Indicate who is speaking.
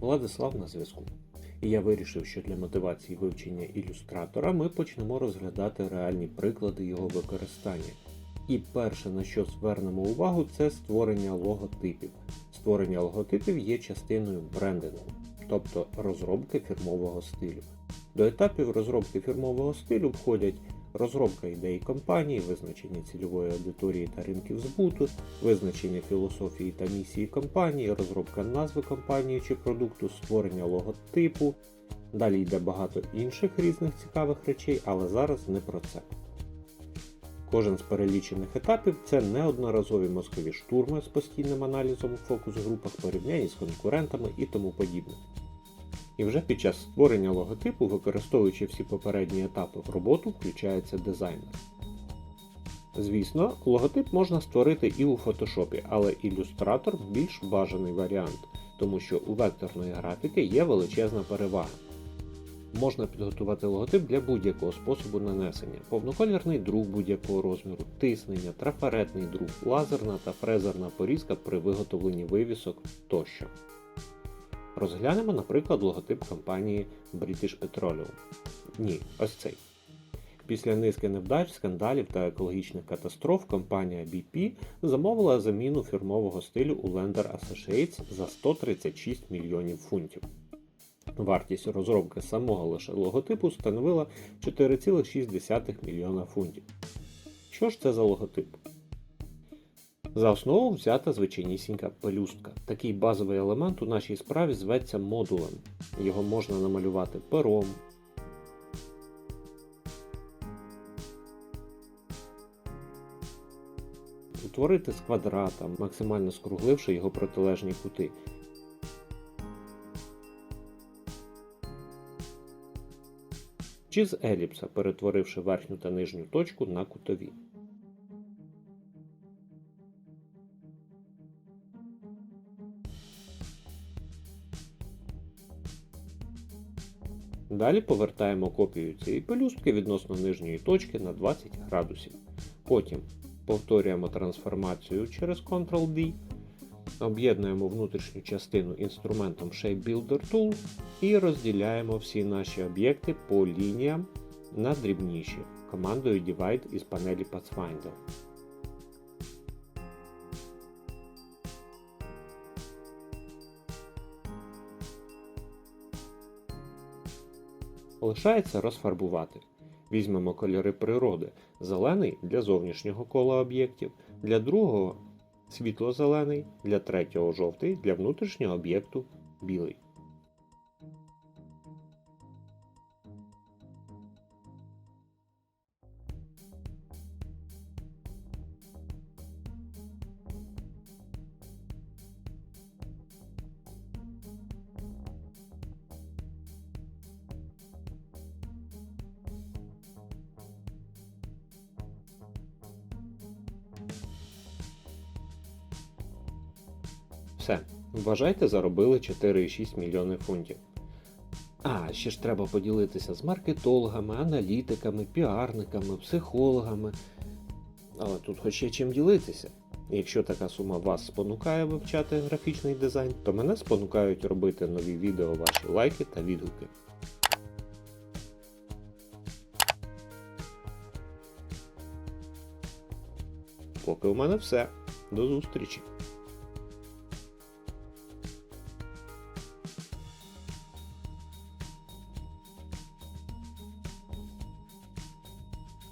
Speaker 1: Владислав на зв'язку. І я вирішив, що для мотивації вивчення ілюстратора ми почнемо розглядати реальні приклади його використання. І перше, на що звернемо увагу, це створення логотипів. Створення логотипів є частиною брендингу, тобто розробки фірмового стилю. До етапів розробки фірмового стилю входять розробка ідеї компанії, визначення цільової аудиторії та ринків збуту, визначення філософії та місії компанії, розробка назви компанії чи продукту, створення логотипу. Далі йде багато інших різних цікавих речей, але зараз не про це. Кожен з перелічених етапів це неодноразові мозкові штурми з постійним аналізом у фокус-групах, порівняння з конкурентами і тому подібне. І вже під час створення логотипу, використовуючи всі попередні етапи в роботу, включається дизайнер. Звісно, логотип можна створити і у фотошопі, але ілюстратор більш бажаний варіант, тому що у векторної графіки є величезна перевага. Можна підготувати логотип для будь-якого способу нанесення, повноколірний друк будь-якого розміру, тиснення, трафаретний друк, лазерна та фрезерна порізка при виготовленні вивісок тощо. Розглянемо, наприклад, логотип компанії British Petroleum. Ні, ось цей. Після низки невдач, скандалів та екологічних катастроф компанія BP замовила заміну фірмового стилю у Lender Associates за 136 мільйонів фунтів. Вартість розробки самого лише логотипу становила 4,6 мільйона фунтів. Що ж це за логотип? За основу взята звичайнісінька пелюстка. Такий базовий елемент у нашій справі зветься модулем. Його можна намалювати пером. Утворити з квадрата, максимально скругливши його протилежні кути. Чи з еліпса, перетворивши верхню та нижню точку на кутові. Далі повертаємо копію цієї пелюстки відносно нижньої точки на 20 градусів. Потім повторюємо трансформацію через Ctrl-D, об'єднуємо внутрішню частину інструментом Shape Builder Tool і розділяємо всі наші об'єкти по лініям на дрібніші командою Divide із панелі Pathfinder. Лишається розфарбувати. Візьмемо кольори природи. Зелений для зовнішнього кола об'єктів, для другого світло-зелений, для третього жовтий, для внутрішнього об'єкту білий. Все, вважайте, заробили 4,6 мільйони фунтів. А, ще ж треба поділитися з маркетологами, аналітиками, піарниками, психологами. Але тут хоч є чим ділитися. Якщо така сума вас спонукає вивчати графічний дизайн, то мене спонукають робити нові відео ваші лайки та відгуки. Поки у мене все. До зустрічі!